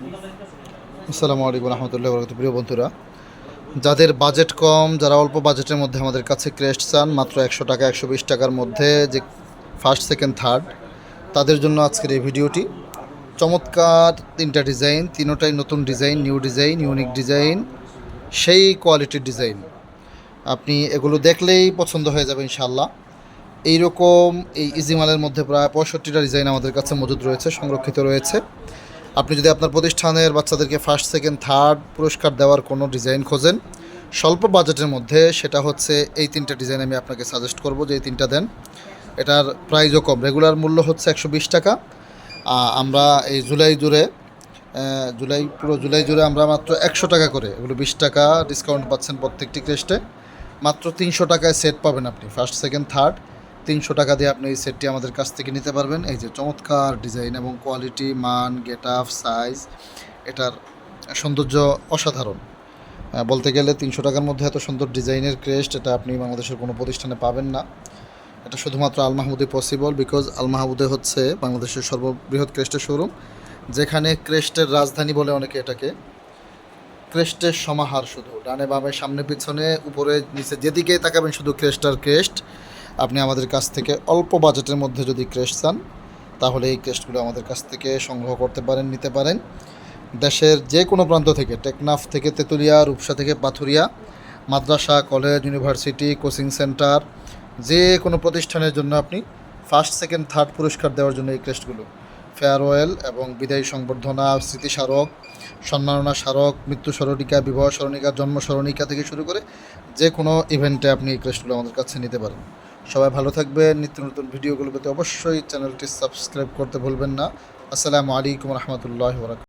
আসসালামু আলাইকুম রহমতুল্লাহ বরকত প্রিয় বন্ধুরা, যাদের বাজেট কম, যারা অল্প বাজেটের মধ্যে আমাদের কাছে ক্রেস্ট চান, মাত্র একশো টাকা, একশো বিশ টাকার মধ্যে যে ফার্স্ট সেকেন্ড থার্ড তাদের জন্য আজকের এই ভিডিওটি। চমৎকার তিনটা ডিজাইন, তিনোটাই নতুন design, new design, unique design, সেই কোয়ালিটির ডিজাইন। আপনি এগুলো দেখলেই পছন্দ হয়ে যাবে ইনশাল্লাহ এইরকম এই ইজিমালের মধ্যে প্রায় পঁয়ষট্টিটা ডিজাইন আমাদের কাছে মজুদ রয়েছে, সংরক্ষিত রয়েছে। আপনি যদি আপনার প্রতিষ্ঠানের বাচ্চাদেরকে ফার্স্ট সেকেন্ড থার্ড পুরস্কার দেওয়ার কোনো ডিজাইন খোঁজেন, স্বল্প বাজেটের মধ্যে সেটা হচ্ছে এই তিনটা ডিজাইন আমি আপনাকে সাজেস্ট করব, যে এই তিনটা দেন। এটার প্রাইসও কম। রেগুলার মূল্য হচ্ছে একশো বিশ টাকা। আমরা এই জুলাই জুড়ে জুলাই, পুরো জুলাই জুড়ে আমরা মাত্র একশো টাকা করে, এগুলো বিশ টাকা ডিসকাউন্ট পাচ্ছেন প্রত্যেকটি ক্রেস্টে মাত্র তিনশো টাকায় সেট পাবেন আপনি ফার্স্ট সেকেন্ড থার্ড তিনশো টাকা দিয়ে আপনি এই সেটটি আমাদের কাছ থেকে নিতে পারবেন। এই যে চমৎকার ডিজাইন এবং কোয়ালিটি, মান গেট আপ সাইজ, এটার সৌন্দর্য অসাধারণ। বলতে গেলে তিনশো টাকার মধ্যে এত সুন্দর ডিজাইনের ক্রেস্ট এটা আপনি বাংলাদেশের কোনো প্রতিষ্ঠানে পাবেন না। এটা শুধুমাত্র আল মাহমুদে পসিবল বিকজ আল মাহমুদে হচ্ছে বাংলাদেশের সর্ববৃহৎ ক্রেস্টের শোরুম যেখানে ক্রেস্টের রাজধানী বলে অনেকে এটাকে। ক্রেস্টের সমাহার শুধু, ডানে বামে, সামনে, পিছনে, উপরে, নিচে, যেদিকেই তাকাবেন শুধু ক্রেস্ট আর ক্রেস্ট। আপনি আমাদের কাছ থেকে অল্প বাজেটের মধ্যে যদি ক্রেস্ট চান, তাহলে এই ক্রেস্টগুলো আমাদের কাছ থেকে সংগ্রহ করতে পারেন, নিতে পারেন। দেশের যে কোনো প্রান্ত থেকে, টেকনাফ থেকে তেঁতুলিয়া, রূপসা থেকে পাথুরিয়া, মাদ্রাসা, কলেজ, ইউনিভার্সিটি, কোচিং সেন্টার যে কোনো প্রতিষ্ঠানের জন্য আপনি ফার্স্ট, সেকেন্ড, থার্ড পুরস্কার দেওয়ার জন্য এই ক্রেস্টগুলো। ফেয়ারওয়েল এবং বিদায়ী সংবর্ধনা, স্মৃতিস্মারক, সম্মাননা স্মারক, মৃত্যু স্মরণিকা, বিবাহ স্মরণিকা, জন্ম স্মরণিকা থেকে শুরু করে যে কোনো ইভেন্টে আপনি এই ক্রেস্টগুলো আমাদের কাছে নিতে পারেন। সবাই ভালো থাকবে নিত্য নতুন ভিডিওগুলো পেতে অবশ্যই চ্যানেলটি সাবস্ক্রাইব করতে ভুলবেন না। আসসালামু আলাইকুম রহমতুল্লাহ